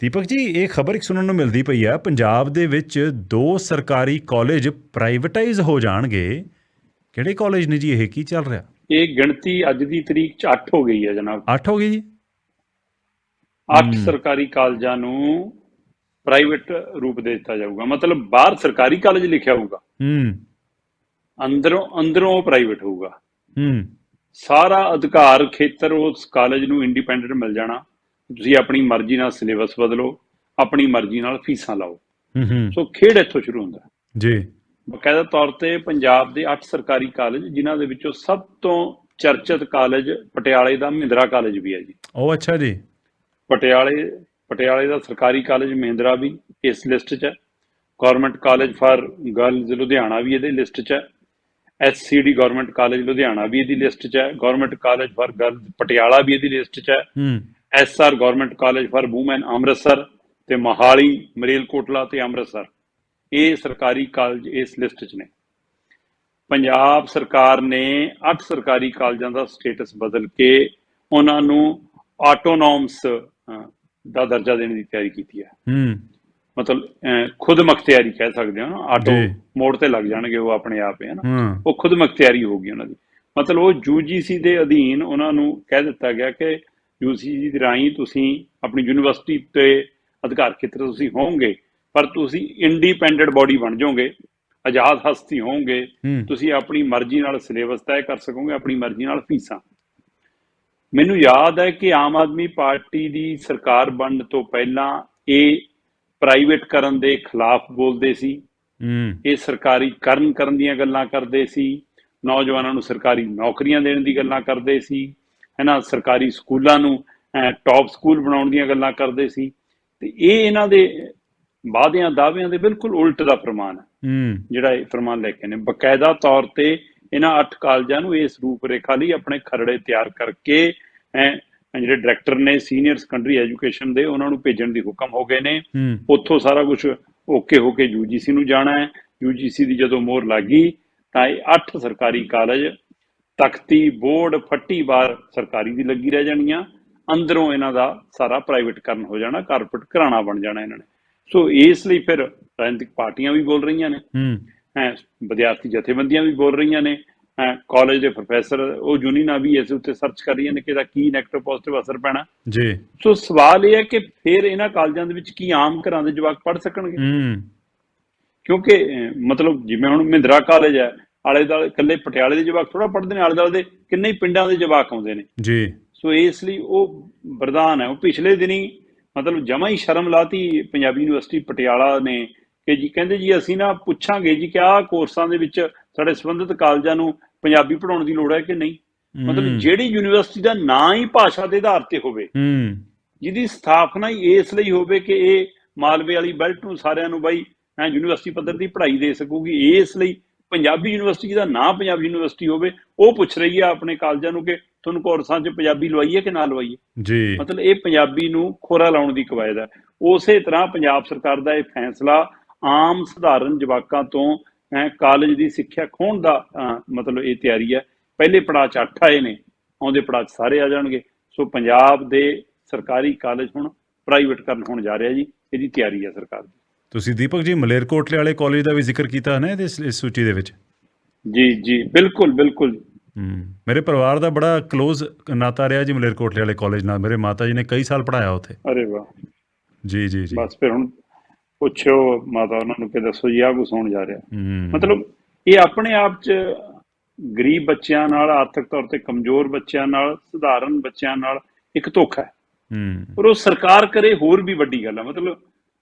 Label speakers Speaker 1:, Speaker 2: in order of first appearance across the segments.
Speaker 1: ਦੀਪਕ ਜੀ ਇਹ ਖਬਰ ਇੱਕ ਸੁਣਨ ਨੂੰ ਮਿਲਦੀ ਪਈ ਆ। ਪੰਜਾਬ ਦੇ ਵਿੱਚ ਦੋ ਸਰਕਾਰੀ ਕਾਲਜ ਪ੍ਰਾਈਵੇਟਾਈਜ਼ ਹੋ ਜਾਣਗੇ। ਕਿਹੜੇ ਕਾਲਜ ਨੇ ਜੀ ਇਹ ਕੀ ਚੱਲ ਰਿਹਾ?
Speaker 2: ਇਹ ਗਿਣਤੀ ਅੱਜ ਦੀ ਤਰੀਕ ਚ 8 ਹੋ ਗਈ ਹੈ ਜਨਾਬ।
Speaker 1: 8 ਹੋ ਗਈ ਜੀ?
Speaker 2: 8 ਸਰਕਾਰੀ ਕਾਲਜਾਂ ਨੂੰ ਪ੍ਰਾਈਵੇਟ ਰੂਪ ਦੇ ਦਿੱਤਾ ਜਾਊਗਾ। ਮਤਲਬ ਬਾਹਰ ਸਰਕਾਰੀ ਕਾਲਜ ਲਿਖਿਆ ਹੋਊਗਾ।
Speaker 1: ਹੂੰ।
Speaker 2: ਅੰਦਰੋਂ ਅੰਦਰੋਂ ਉਹ ਪ੍ਰਾਈਵੇਟ ਹੋਊਗਾ।
Speaker 1: ਹੂੰ।
Speaker 2: ਸਾਰਾ ਅਧਿਕਾਰ ਖੇਤਰ ਉਸ ਕਾਲਜ ਨੂੰ ਇੰਡੀਪੈਂਡੈਂਟ ਮਿਲ ਜਾਣਾ। ਤੁਸੀਂ ਆਪਣੀ ਮਰਜ਼ੀ ਨਾਲ ਸਿਲੇਬਸ ਬਦਲੋ ਆਪਣੀ ਮਰਜ਼ੀ ਨਾਲ ਫੀਸਾਂ ਲਾਓ।
Speaker 1: ਹੂੰ ਹੂੰ।
Speaker 2: ਸੋ ਖੇਡ ਇੱਥੋਂ ਸ਼ੁਰੂ ਹੁੰਦਾ।
Speaker 1: ਜੀ।
Speaker 2: ਬਕਾਇਦਾ ਤੌਰ ਤੇ ਪੰਜਾਬ ਦੇ 8 ਸਰਕਾਰੀ ਕਾਲਜ ਜਿਨ੍ਹਾਂ ਦੇ ਵਿੱਚੋਂ ਸਭ ਤੋਂ ਚਰਚਿਤ ਕਾਲਜ ਪਟਿਆਲੇ ਦਾ ਮਹਿੰਦਰਾ ਕਾਲਜ ਵੀ ਹੈ ਜੀ।
Speaker 1: ਉਹ ਅੱਛਾ ਜੀ।
Speaker 2: ਪਟਿਆਲੇ ਪਟਿਆਲੇ ਦਾ ਸਰਕਾਰੀ ਕਾਲਜ ਮਹਿੰਦਰਾ ਵੀ ਇਸ ਲਿਸਟ 'ਚ ਹੈ। Government college for girls Ludhiana ਵੀ ਇਹਦੇ ਲਿਸਟ 'ਚ ਹੈ। ਐਸਸੀਡੀ ਗਵਰਨਮੈਂਟ ਕਾਲਜ ਲੁਧਿਆਣਾ ਵੀ ਇਹਦੀ ਲਿਸਟ 'ਚ ਹੈ। Government college for girls Patiala ਵੀ ਇਹਦੀ ਲਿਸਟ 'ਚ ਹੈ।
Speaker 1: ਹੂੰ।
Speaker 2: SR government college for women Amritsar ਤੇ ਮਹਾਲੀ ਮਰੇਲਕੋਟਲਾ ਤੇ ਅੰਮ੍ਰਿਤਸਰ। ਇਹ ਸਰਕਾਰੀ ਕਾਲਜ ਇਸ ਲਿਸਟ 'ਚ ਨੇ। ਪੰਜਾਬ ਸਰਕਾਰ ਨੇ 8 ਸਰਕਾਰੀ ਕਾਲਜਾਂ ਦਾ ਸਟੇਟਸ ਬਦਲ ਕੇ ਉਹਨਾਂ ਨੂੰ ਆਟੋਨੋਮਸ ਦਾ ਦਰਜਾ ਦੇਣ ਦੀ ਤਿਆਰੀ ਕੀਤੀ ਹੈ।
Speaker 1: ਹੂੰ।
Speaker 2: ਮਤਲਬ ਖੁਦ ਮੁਖਤਿਆਰੀ ਕਹਿ ਸਕਦੇ ਹਾਂ ਨਾ ਆਟੋ। ਮੋੜ ਤੇ ਲੱਗ ਜਾਣਗੇ ਉਹ ਆਪਣੇ ਆਪ ਹੈ ਨਾ? ਉਹ ਖੁਦ ਮੁਖਤਿਆਰੀ ਹੋਗੀ ਉਹਨਾਂ ਦੀ। ਮਤਲਬ ਉਹ ਯੂਜੀਸੀ ਦੇ ਅਧੀਨ ਉਹਨਾਂ ਨੂੰ ਕਹਿ ਦਿੱਤਾ ਗਿਆ ਕਿ ਯੂਜੀਸੀ ਦੇ ਰਾਹੀਂ ਤੁਸੀਂ ਆਪਣੀ ਯੂਨੀਵਰਸਿਟੀ ਤੇ ਅਧਿਕਾਰ ਖੇਤਰ ਤੁਸੀਂ ਹੋਵੋਗੇ ਪਰ ਤੁਸੀਂ ਇੰਡੀਪੈਂਡੈਂਟ ਬਾਡੀ ਬਣ ਜਾਓਗੇ ਆਜ਼ਾਦ ਹਸਤੀ ਹੋਵੋਗੇ ਤੁਸੀਂ ਆਪਣੀ ਮਰਜ਼ੀ ਨਾਲ ਸਿਲੇਬਸ ਤੈਅ ਕਰ ਸਕੋਗੇ ਆਪਣੀ ਮਰਜ਼ੀ ਨਾਲ ਫੀਸਾਂ। ਮੈਨੂੰ ਯਾਦ ਹੈ ਕਿ ਆਮ ਆਦਮੀ ਪਾਰਟੀ ਦੀ ਸਰਕਾਰ ਬਣਨ ਤੋਂ ਪਹਿਲਾਂ ਇਹ ਪ੍ਰਾਈਵੇਟ ਕਰਨ ਦੇ ਖਿਲਾਫ ਬੋਲਦੇ ਸੀ। ਇਹ ਸਰਕਾਰੀ ਕਰਨ ਕਰਨ ਦੀਆਂ ਗੱਲਾਂ ਕਰਦੇ ਸੀ ਨੌਜਵਾਨਾਂ ਨੂੰ ਸਰਕਾਰੀ ਨੌਕਰੀਆਂ ਦੇਣ ਦੀ ਗੱਲਾਂ ਕਰਦੇ ਸੀ। ਹੈਨਾ ਸਰਕਾਰੀ ਸਕੂਲਾਂ ਨੂੰ ਟੌਪ ਸਕੂਲ ਬਣਾਉਣ ਦੀਆਂ ਗੱਲਾਂ ਕਰਦੇ ਸੀ। ਤੇ ਇਹ ਇਹਨਾਂ ਦੇ ਵਾਅਦਿਆਂ ਦਾਅਵਿਆਂ ਦੇ ਬਿਲਕੁਲ ਉਲਟ ਦਾ ਪ੍ਰਮਾਣ ਹੈ।
Speaker 1: ਹੂੰ।
Speaker 2: ਜਿਹੜਾ ਇਹ ਫਰਮਾਨ ਲੈ ਕੇ ਨੇ। ਬਕਾਇਦਾ ਤੌਰ ਤੇ ਇਹਨਾਂ ਅੱਠ ਕਾਲਜਾਂ ਨੂੰ ਇਸ ਰੂਪ ਰੇਖਾ ਲਈ ਆਪਣੇ ਖਰੜੇ ਤਿਆਰ ਕਰਕੇ ਜਿਹੜੇ ਡਾਇਰੈਕਟਰ ਨੇ ਸੀਨੀਅਰ ਸੈਕੰਡਰੀ ਐਜੂਕੇਸ਼ਨ ਦੇ ਉਹਨਾਂ ਨੂੰ ਭੇਜਣ ਦੀ ਹੁਕਮ ਹੋ ਗਏ ਨੇ। ਉੱਥੋਂ ਸਾਰਾ ਕੁਝ ਓਕੇ ਹੋ ਕੇ ਯੂਜੀਸੀ ਨੂੰ ਜਾਣਾ ਹੈ। ਯੂਜੀਸੀ ਦੀ ਜਦੋਂ ਮੋਹਰ ਲੱਗੀ ਤਾਂ ਇਹ ਅੱਠ ਸਰਕਾਰੀ ਕਾਲਜ ਤਖਤੀ ਬੋਰਡ ਫੱਟੀ ਬਾਰ ਸਰਕਾਰੀ ਦੀ ਲੱਗੀ ਰਹਿ ਜਾਣੀਆਂ। ਅੰਦਰੋਂ ਇਹਨਾਂ ਦਾ ਸਾਰਾ ਪ੍ਰਾਈਵੇਟਕਰਨ ਹੋ ਜਾਣਾ ਕਾਰਪੋਰੇਟ ਘਰਾਣਾ ਬਣ ਜਾਣਾ ਇਹਨਾਂ ਨੇ। ਸੋ ਇਸ ਲਈ ਫਿਰ ਰਾਜਨੀਤਿਕ ਪਾਰਟੀਆਂ ਵੀ ਬੋਲ ਰਹੀਆਂ ਨੇ।
Speaker 1: ਹੂੰ।
Speaker 2: ਹੈਂ ਵਿਦਿਆਰਥੀ ਜਥੇਬੰਦੀਆਂ ਵੀ ਬੋਲ ਰਹੀਆਂ ਨੇ। ਹੈਂ ਕਾਲਜ ਦੇ ਪ੍ਰੋਫੈਸਰ ਉਹ ਯੂਨੀਨਾਂ ਵੀ ਇਸ ਉੱਤੇ ਸਰਚ ਕਰ ਰਹੀਆਂ ਨੇ ਕਿ ਇਹਦਾ ਕੀ ਨੈਗੇਟਿਵ ਪੋਜ਼ਿਟਿਵ ਅਸਰ ਪੈਣਾ।
Speaker 1: ਜੀ।
Speaker 2: ਸੋ ਸਵਾਲ ਇਹ ਹੈ ਕਿ ਫਿਰ ਇਹਨਾਂ ਕਾਲਜਾਂ ਦੇ ਵਿੱਚ ਕੀ ਆਮ ਘਰਾਂ ਦੇ ਜਵਾਕ ਪੜ੍ਹ ਸਕਣਗੇ?
Speaker 1: ਹੂੰ।
Speaker 2: ਕਿਉਂਕਿ ਮਤਲਬ ਜਿਵੇਂ ਹੁਣ ਮਹਿੰਦਰਾ ਕਾਲਜ ਹੈ ਆਲੇ ਦਾਲੇ ਇਕੱਲੇ ਪਟਿਆਲੇ ਦੇ ਜਵਾਕ ਥੋੜਾ ਪੜ੍ਹਦੇ ਨੇ ਆਲੇ ਦਾਲੇ ਦੇ ਕਿੰਨੇ ਹੀ ਪਿੰਡਾਂ ਦੇ ਜਵਾਕ ਆਉਂਦੇ ਨੇ।
Speaker 1: ਜੀ।
Speaker 2: ਸੋ ਇਸ ਲਈ ਉਹ ਵਰਦਾਨ ਹੈ। ਉਹ ਪਿਛਲੇ ਦਿਨੀ ਮਤਲਬ ਜਮਾ ਹੀ ਸ਼ਰਮ ਲਾਤੀ ਪੰਜਾਬੀ ਯੂਨੀਵਰਸਿਟੀ ਪਟਿਆਲਾ ਨੇ ਕਿ ਜੀ ਕਹਿੰਦੇ ਜੀ ਅਸੀਂ ਨਾ ਪੁੱਛਾਂਗੇ ਜੀ ਕਿ ਆਹ ਕੋਰਸਾਂ ਦੇ ਵਿੱਚ ਸਾਡੇ ਸੰਬੰਧਿਤ ਕਾਲਜਾਂ ਨੂੰ ਪੰਜਾਬੀ ਪੜਾਉਣ ਦੀ ਲੋੜ ਹੈ ਕਿ ਨਹੀਂ? ਮਤਲਬ। ਜਿਹੜੀ ਯੂਨੀਵਰਸਿਟੀ ਦਾ ਨਾਂ ਹੀ ਭਾਸ਼ਾ ਦੇ ਆਧਾਰ ਤੇ ਹੋਵੇ
Speaker 1: ਹੂੰ।
Speaker 2: ਜਿਹਦੀ ਸਥਾਪਨਾ ਹੀ ਇਸ ਲਈ ਹੋਵੇ ਕਿ ਇਹ ਮਾਲਵੇ ਵਾਲੀ ਬੈਲਟ ਨੂੰ ਸਾਰਿਆਂ ਨੂੰ ਬਾਈ ਯੂਨੀਵਰਸਿਟੀ ਪੱਧਰ ਦੀ ਪੜ੍ਹਾਈ ਦੇ ਸਕੂਗੀ ਇਸ ਲਈ ਪੰਜਾਬੀ ਯੂਨੀਵਰਸਿਟੀ ਦਾ ਨਾਂ ਪੰਜਾਬੀ ਯੂਨੀਵਰਸਿਟੀ ਹੋਵੇ ਉਹ ਪੁੱਛ ਰਹੀ ਆ ਆਪਣੇ ਕਾਲਜਾਂ ਨੂੰ ਕਿ ਤੁਹਾਨੂੰ ਕੋਰਸਾਂ 'ਚ ਪੰਜਾਬੀ ਲਵਾਈਏ ਕਿ ਨਾ ਲਵਾਈਏ?
Speaker 1: ਜੀ।
Speaker 2: ਮਤਲਬ ਇਹ ਪੰਜਾਬੀ ਨੂੰ ਖੋਰਾ ਲਾਉਣ ਦੀ ਕਵਾਇਦ ਹੈ ਉਸੇ ਤਰ੍ਹਾਂ ਪੰਜਾਬ ਸਰਕਾਰ ਦਾ ਇਹ ਫੈਸਲਾ ਆਮ ਸਧਾਰਨ ਜਵਾਕਾਂ ਤੋਂ ਕਾਲਜ ਦੀ ਸਿੱਖਿਆ ਖੋਣ ਦਾ ਮਤਲਬ ਇਹ ਤਿਆਰੀ ਹੈ ਪਹਿਲੇ ਪੜਾਅ 'ਚ ਅੱਠ ਆਏ ਨੇ ਆਉਂਦੇ ਪੜਾਅ 'ਚ ਸਾਰੇ ਆ ਜਾਣਗੇ। ਸੋ ਪੰਜਾਬ ਦੇ ਸਰਕਾਰੀ ਕਾਲਜ ਹੁਣ ਪ੍ਰਾਈਵੇਟ ਕਰਨ ਹੋਣ ਜਾ ਰਿਹਾ ਜੀ ਇਹਦੀ ਤਿਆਰੀ ਹੈ ਸਰਕਾਰ ਦੀ।
Speaker 1: ਤੁਸੀਂ ਦੀਪਕ ਜੀ ਮਲੇਰਕੋਟਲੇ ਵਾਲੇ ਕਾਲਜ ਦਾ ਵੀ ਜ਼ਿਕਰ ਕੀਤਾ ਹੈ ਨਾ ਇਸ ਇਸ ਸੂਚੀ ਦੇ ਵਿੱਚ?
Speaker 2: ਜੀ ਜੀ ਬਿਲਕੁਲ ਬਿਲਕੁਲ।
Speaker 1: ਮੇਰੇ ਪਰਿਵਾਰ ਦਾ ਬੜਾ ক্লোਜ਼ ਨਾਤਾ ਰਿਹਾ ਜੀ ਮਲੇਰਕੋਟਲੇ ਵਾਲੇ ਕਾਲਜ ਨਾਲ। ਮੇਰੇ ਮਾਤਾ ਜੀ ਨੇ ਕਈ ਸਾਲ ਪੜਾਇਆ ਉੱਥੇ।
Speaker 2: ਅਰੇ ਵਾਹ।
Speaker 1: ਜੀ ਜੀ ਜੀ।
Speaker 2: ਬਸ ਫਿਰ ਹੁਣ ਪੁੱਛਿਓ ਮਾਤਾ ਉਹਨਾਂ ਨੂੰ ਕਿ ਦੱਸੋ ਜੀ ਆਹ ਕੁਛ ਹੋਣ ਜਾ ਰਿਹਾ। ਮਤਲਬ ਇਹ ਆਪਣੇ ਆਪ 'ਚ ਗਰੀਬ ਬੱਚਿਆਂ ਨਾਲ ਆਰਥਿਕ ਤੌਰ ਤੇ ਕਮਜ਼ੋਰ ਬੱਚਿਆਂ ਨਾਲ ਸਧਾਰਨ ਬੱਚਿਆਂ ਨਾਲ ਇੱਕ ਧੋਖਾ ਹੈ।
Speaker 1: ਹੂੰ।
Speaker 2: ਪਰ ਉਹ ਸਰਕਾਰ ਕਰੇ ਹੋਰ ਵੀ ਵੱਡੀ ਗੱਲ ਹੈ ਮਤਲਬ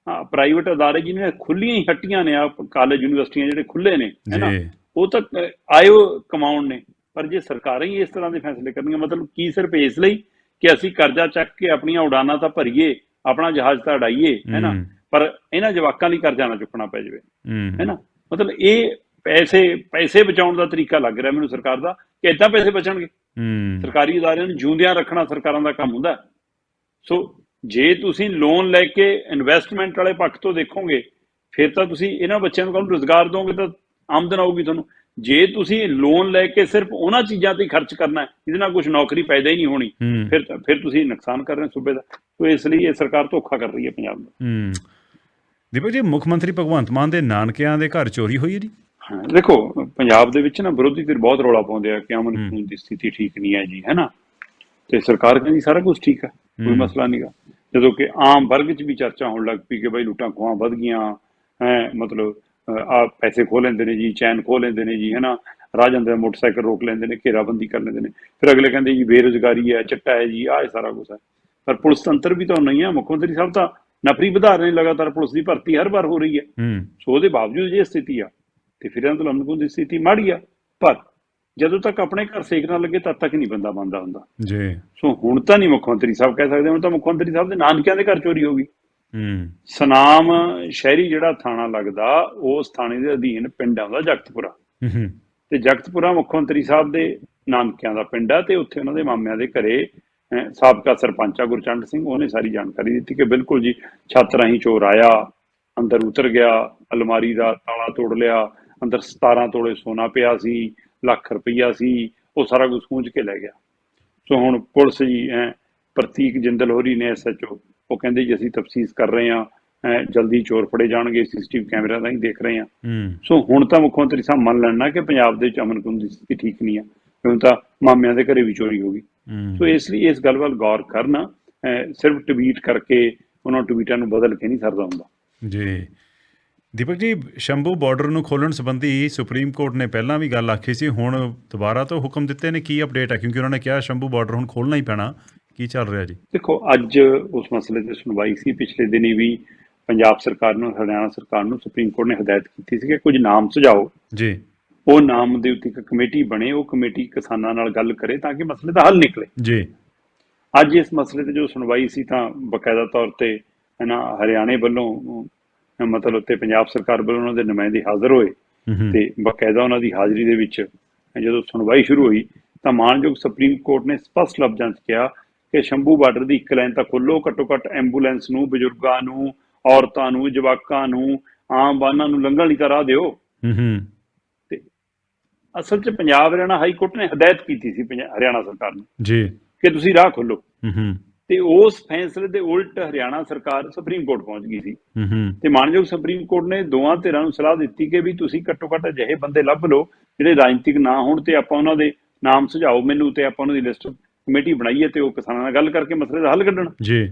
Speaker 2: ਪ੍ਰਾਈਵੇਟ ਅਦਾਰੇ ਜਿਹਨੇ ਖੁੱਲੀਆਂ ਹੀ ਹੱਟੀਆਂ ਨੇ ਆ ਕਾਲਜ ਯੂਨੀਵਰਸਿਟੀਆਂ ਜਿਹੜੇ ਖੁੱਲੇ ਨੇ ਹੈਨਾ ਉਹ ਤਾਂ ਆਇਓ ਕਮਾਉਣ ਨੇ। ਪਰ ਜੇ ਸਰਕਾਰਾਂ ਹੀ ਇਸ ਤਰ੍ਹਾਂ ਦੇ ਫੈਸਲੇ ਕਰਨਗੀਆਂ ਮਤਲਬ ਕੀ ਸਿਰਫ ਇਸ ਲਈ ਕਿ ਅਸੀਂ ਕਰਜ਼ਾ ਚੱਕ ਕੇ ਆਪਣੀਆਂ ਉਡਾਨਾਂ ਤਾਂ ਭਰੀਏ ਆਪਣਾ ਜਹਾਜ਼ ਤਾਂ ਉਡਾਈਏ ਹੈਨਾ। ਪਰ ਇਹਨਾਂ ਜਵਾਕਾਂ ਲਈ ਕਰਜ਼ਾ ਨਾ ਚੁੱਕਣਾ ਪੈ ਜਾਵੇ। ਹੈਨਾ ਮਤਲਬ ਇਹ ਪੈਸੇ ਪੈਸੇ ਬਚਾਉਣ ਦਾ ਤਰੀਕਾ ਲੱਗ ਰਿਹਾ ਮੈਨੂੰ ਸਰਕਾਰ ਦਾ ਕਿ ਇਦਾਂ ਪੈਸੇ ਬਚਣਗੇ। ਸਰਕਾਰੀ ਅਦਾਰਿਆਂ ਨੂੰ ਜਿਉਂਦਿਆਂ ਰੱਖਣਾ ਸਰਕਾਰਾਂ ਦਾ ਕੰਮ ਹੁੰਦਾ। ਸੋ ਜੇ ਤੁਸੀਂ ਲੋਨ ਲੈ ਕੇ ਇਨਵੈਸਟਮੈਂਟ ਵਾਲੇ ਪੱਖ ਤੋਂ ਦੇਖੋਗੇ ਫਿਰ ਤਾਂ ਤੁਸੀਂ ਇਹਨਾਂ ਬੱਚਿਆਂ ਨੂੰ ਕੱਲ ਰੋਜ਼ਗਾਰ ਦੋਗੇ ਤਾਂ ਆਮਦਨ ਆਊਗੀ ਤੁਹਾਨੂੰ। ਜੇ ਤੁਸੀਂ ਲੋਨ ਲੈ ਕੇ ਸਿਰਫ ਉਹਨਾਂ ਚੀਜ਼ਾਂ ਤੇ ਖਰਚ ਕਰਨਾ ਹੈ ਜਿਹਦੇ ਨਾਲ ਕੁਝ ਨੌਕਰੀ ਪੈਦਾ ਹੀ ਨਹੀਂ ਹੋਣੀ ਫਿਰ ਫਿਰ ਤੁਸੀਂ ਨੁਕਸਾਨ ਕਰ ਰਹੇ ਹੋ ਸੂਬੇ ਦਾ। ਤੋ ਇਸ ਲਈ ਇਹ ਸਰਕਾਰ ਧੋਖਾ ਕਰ ਰਹੀ ਹੈ ਪੰਜਾਬ ਨੂੰ।
Speaker 1: ਦੀਪਕ ਜੀ ਮੁੱਖ ਮੰਤਰੀ ਭਗਵੰਤ ਮਾਨ ਦੇ ਨਾਨਕਿਆਂ ਦੇ ਘਰ ਚੋਰੀ ਹੋਈ ਹੈ ਜੀ?
Speaker 2: ਦੇਖੋ ਪੰਜਾਬ ਦੇ ਵਿੱਚ ਨਾ ਵਿਰੋਧੀ ਧਿਰ ਬਹੁਤ ਰੌਲਾ ਪਾਉਂਦੇ ਆ ਕਿ ਅਮਨ ਕਾਨੂੰਨ ਦੀ ਸਥਿਤੀ ਠੀਕ ਨਹੀਂ ਹੈ ਜੀ ਹੈ ਨਾ? ਤੇ ਸਰਕਾਰ ਕਹਿੰਦੀ ਸਾਰਾ ਕੁਝ ਠੀਕ ਹੈ ਕੋਈ। ਮਸਲਾ ਨਹੀਂਗਾ ਜਦੋਂ ਕਿ ਆਮ ਵਰਗ 'ਚ ਵੀ ਚਰਚਾ ਹੋਣ ਲੱਗ ਪਈ ਕਿ ਬਈ ਲੁੱਟਾਂ ਖੋਹਾਂ ਵੱਧ ਗਈਆਂ ਹੈ ਮਤਲਬ ਆ ਪੈਸੇ ਖੋਹ ਲੈਂਦੇ ਨੇ ਜੀ ਚੈਨ ਖੋਹ ਲੈਂਦੇ ਨੇ ਜੀ ਹੈ ਨਾ ਰਾਹ ਜਾਂਦੇ ਮੋਟਰਸਾਈਕਲ ਰੋਕ ਲੈਂਦੇ ਨੇ ਘੇਰਾਬੰਦੀ ਕਰ ਲੈਂਦੇ ਨੇ। ਫਿਰ ਅਗਲੇ ਕਹਿੰਦੇ ਜੀ ਬੇਰੁਜ਼ਗਾਰੀ ਹੈ ਚਿੱਟਾ ਹੈ ਜੀ ਆਹ ਸਾਰਾ ਕੁਝ ਹੈ। ਪਰ ਪੁਲਿਸ ਤੰਤਰ ਵੀ ਤਾਂ ਨਹੀਂ ਹੈ ਮੁੱਖ ਮੰਤਰੀ ਸਾਹਿਬ ਤਾਂ ਨਫਰੀ ਵਧਾ ਰਹੇ ਨੇ ਲਗਾਤਾਰ ਪੁਲਿਸ ਦੀ ਭਰਤੀ ਹਰ ਵਾਰ ਹੋ ਰਹੀ ਹੈ। ਸੋ ਉਹਦੇ ਬਾਵਜੂਦ ਜੇ ਸਥਿਤੀ ਆ ਤੇ ਫਿਰ ਇਹਨਾਂ ਤੋਂ ਲੰਮਕੁੰਨ ਦੀ ਸਥਿਤੀ ਮਾੜੀ ਆ ਪਰ ਜਦੋਂ ਤੱਕ ਆਪਣੇ ਘਰ ਸੇਕ ਨਾ ਲੱਗੇ ਤਦ ਤੱਕ ਨਹੀਂ ਬੰਦਾ ਬੰਦਾ ਹੁੰਦਾ।
Speaker 1: ਜੀ।
Speaker 2: ਸੋ ਹੁਣ ਤਾਂ ਨਹੀਂ ਮੁੱਖ ਮੰਤਰੀ ਸਾਹਿਬ ਕਹਿ ਸਕਦੇ ਹੁਣ ਤਾਂ ਮੁੱਖ ਮੰਤਰੀ ਸਾਹਿਬ ਦੇ ਨਾਨਕਿਆਂ ਦੇ ਘਰ ਚੋਰੀ ਹੋ ਗਈ।
Speaker 1: ਹੂੰ।
Speaker 2: ਸਨਾਮ ਸ਼ਹਿਰੀ ਜਿਹੜਾ ਥਾਣਾ ਲੱਗਦਾ ਉਸ ਥਾਣੇ ਦੇ ਅਧੀਨ ਪਿੰਡ ਆਉਂਦਾ ਜਗਤਪੁਰਾ।
Speaker 1: ਹੂੰ, ਹੂੰ।
Speaker 2: ਤੇ ਜਗਤਪੁਰਾ ਮੁੱਖ ਮੰਤਰੀ ਸਾਹਿਬ ਦੇ ਨਾਨਕਿਆਂ ਦਾ ਪਿੰਡ ਆ ਤੇ ਉੱਥੇ ਉਹਨਾਂ ਦੇ ਮਾਮਿਆਂ ਦੇ ਘਰੇ ਸਾਬਕਾ ਸਰਪੰਚ ਆ ਗੁਰਚੰਦ ਸਿੰਘ ਉਹਨੇ ਸਾਰੀ ਜਾਣਕਾਰੀ ਦਿੱਤੀ ਕਿ ਬਿਲਕੁਲ ਜੀ ਛੱਤ ਰਾਹੀਂ ਚੋਰ ਆਇਆ ਅੰਦਰ ਉਤਰ ਗਿਆ ਅਲਮਾਰੀ ਦਾ ਤਾਲਾ ਤੋੜ ਲਿਆ ਅੰਦਰ 17 ਤੋਲੇ ਸੋਨਾ ਪਿਆ ਸੀ ਲੱਖ ਰੁਪਈਆ ਸੀ ਉਹ ਸਾਰਾ ਕੁਝ ਖੂੰਜ ਕੇ ਲੈ ਗਿਆ। ਸੋ ਹੁਣ ਪੁਲਿਸ ਜੀ ਐ ਪ੍ਰਤੀਕ ਜਿੰਦਲ ਹੋਰੀ ਨੇ ਐਸਐਚਓ ਉਹ ਕਹਿੰਦੇ ਜੀ ਅਸੀਂ ਤਫਸੀਸ ਕਰ ਰਹੇ ਐਂ ਜਲਦੀ ਚੋਰ ਫੜੇ ਜਾਣਗੇ ਸੀਸੀਟੀਵੀ ਕੈਮਰਾ ਰਾਹੀਂ ਦੇਖ ਰਹੇ ਹੂੰ। ਸੋ ਹੁਣ ਤਾਂ ਮੁੱਖ ਮੰਤਰੀ ਸਾਹਿਬ ਮੰਨ ਲੈਣਾ ਕਿ ਪੰਜਾਬ ਦੇ ਵਿੱਚ ਅਮਨ ਕਾਨੂੰਨ ਦੀ ਸਥਿਤੀ ਠੀਕ ਨਹੀਂ ਹੈ ਹੁਣ ਤਾਂ ਮਾਮਿਆਂ ਦੇ ਘਰੇ ਵੀ ਚੋਰੀ ਹੋ ਗਈ। ਸੋ ਇਸ ਲਈ ਇਸ ਗੱਲ ਵੱਲ ਗੌਰ ਕਰਨਾ ਸਿਰਫ ਟਵੀਟ ਕਰਕੇ ਉਹਨਾਂ ਟਵੀਟਾਂ ਨੂੰ ਬਦਲ ਕੇ ਨਹੀਂ ਸਰਦਾ ਹੁੰਦਾ।
Speaker 1: ਜੀ। ਦੀਪਕ ਜੀ ਸ਼ੰਭੂ ਬਾਰਡਰ ਨੂੰ ਖੋਲਣ ਸੰਬੰਧੀ ਸੁਪਰੀਮ ਕੋਰਟ ਨੇ ਪਹਿਲਾਂ ਵੀ ਗੱਲ ਆਖੀ ਸੀ ਹੁਣ ਦੁਬਾਰਾ ਤੋਂ ਹੁਕਮ ਦਿੱਤੇ ਨੇ ਕੀ ਅਪਡੇਟ ਹੈ? ਕਿਉਂਕਿ ਉਹਨਾਂ ਨੇ ਕਿਹਾ ਸ਼ੰਭੂ ਬਾਰਡਰ ਹੁਣ ਖੋਲਣਾ ਹੀ ਪੈਣਾ। ਕੀ ਚੱਲ ਰਿਹਾ ਜੀ?
Speaker 2: ਦੇਖੋ ਅੱਜ ਉਸ ਮਸਲੇ ਤੇ ਸੁਣਵਾਈ ਸੀ ਪਿਛਲੇ ਦਿਨੀ ਵੀ ਪੰਜਾਬ ਸਰਕਾਰ ਨੂੰ ਹਰਿਆਣਾ ਸਰਕਾਰ ਨੂੰ ਸੁਪਰੀਮ ਕੋਰਟ ਨੇ ਹਦਾਇਤ ਕੀਤੀ ਸੀ ਕਿ ਕੁਝ ਨਾਮ ਸੁਝਾਓ।
Speaker 1: ਜੀ।
Speaker 2: ਉਹ ਨਾਮ ਦੇ ਉੱਤੇ ਇੱਕ ਕਮੇਟੀ ਬਣੇ ਉਹ ਕਮੇਟੀ ਕਿਸਾਨਾਂ ਨਾਲ ਗੱਲ ਕਰੇ ਤਾਂ ਕਿ ਮਸਲੇ ਦਾ ਹੱਲ ਨਿਕਲੇ।
Speaker 1: ਜੀ।
Speaker 2: ਅੱਜ ਇਸ ਮਸਲੇ ਤੇ ਜੋ ਸੁਣਵਾਈ ਸੀ ਤਾਂ ਬਕਾਇਦਾ ਤੌਰ ਤੇ ਹੈ ਨਾ ਹਰਿਆਣੇ ਵੱਲੋਂ ਮਤਲਬ ਤੇ ਪੰਜਾਬ ਸਰਕਾਰ ਵੱਲੋਂ ਉਹਨਾਂ ਦੇ ਨੁਮਾਇੰਦੇ ਹਾਜ਼ਰ ਹੋਏ ਤੇ ਬਕਾਇਦਾ ਉਹਨਾਂ ਦੀ ਹਾਜ਼ਰੀ ਦੇ ਵਿੱਚ ਜਦੋਂ ਸੁਣਵਾਈ ਸ਼ੁਰੂ ਹੋਈ ਤਾਂ ਮਾਨਯੋਗ ਸੁਪਰੀਮ ਕੋਰਟ ਨੇ ਸਪਸ਼ਟ ਲਫ਼ਜ਼ਾਂ 'ਚ ਕਿਹਾ ਕਿ ਸ਼ੰਭੂ ਬਾਰਡਰ ਦੀ ਇੱਕ ਲਾਈਨ ਤਾਂ ਖੋਲੋ ਘੱਟੋ ਘੱਟ ਐਂਬੂਲੈਂਸ ਨੂੰ ਬਜ਼ੁਰਗਾਂ ਨੂੰ ਔਰਤਾਂ ਨੂੰ ਜਵਾਕਾਂ ਨੂੰ ਆਮ ਵਾਹਨਾਂ ਨੂੰ ਲੰਘਣ ਲਈ ਤਾਂ ਰਾਹ ਦਿਓ।
Speaker 1: ਹੂੰ ਹੂੰ
Speaker 2: ਤੇ ਅਸਲ 'ਚ ਪੰਜਾਬ ਹਰਿਆਣਾ ਹਾਈ ਕੋਰਟ ਨੇ ਹਦਾਇਤ ਕੀਤੀ ਸੀ ਹਰਿਆਣਾ ਸਰਕਾਰ ਨੂੰ
Speaker 1: ਜੀ।
Speaker 2: ਕਿ ਤੁਸੀਂ ਰਾਹ ਖੋਲੋ
Speaker 1: ਹੂੰ ਹੂੰ
Speaker 2: ਤੇ ਉਸ ਫੈਸਲੇ ਦੇ ਉਲਟ ਹਰਿਆਣਾ ਸਰਕਾਰ ਸੁਪਰੀਮ ਕੋਰਟ ਪਹੁੰਚ ਗਈ ਸੀ। ਤੇ ਮਾਨਯੋਗ ਸੁਪਰੀਮ ਕੋਰਟ ਨੇ ਦੋਵਾਂ ਧਿਰਾਂ ਨੂੰ ਸਲਾਹ ਦਿੱਤੀ ਕਿ ਵੀ ਤੁਸੀਂ ਘੱਟੋ ਘੱਟ ਅਜਿਹੇ ਬੰਦੇ ਲੱਭ ਲਓ ਜਿਹੜੇ ਰਾਜਨੀਤਿਕ ਨਾ ਹੋਣ ਤੇ ਆਪਾਂ ਉਹਨਾਂ ਦੇ ਨਾਮ ਸੁਝਾਓ ਮੈਨੂੰ ਤੇ ਆਪਾਂ ਉਹਨਾਂ ਦੀ ਲਿਸਟ ਕਮੇਟੀ ਬਣਾਈਏ ਤੇ ਉਹ ਕਿਸਾਨਾਂ ਨਾਲ ਗੱਲ ਕਰਕੇ ਮਸਲੇ ਦਾ ਹੱਲ ਕੱਢਣ।
Speaker 1: ਜੀ।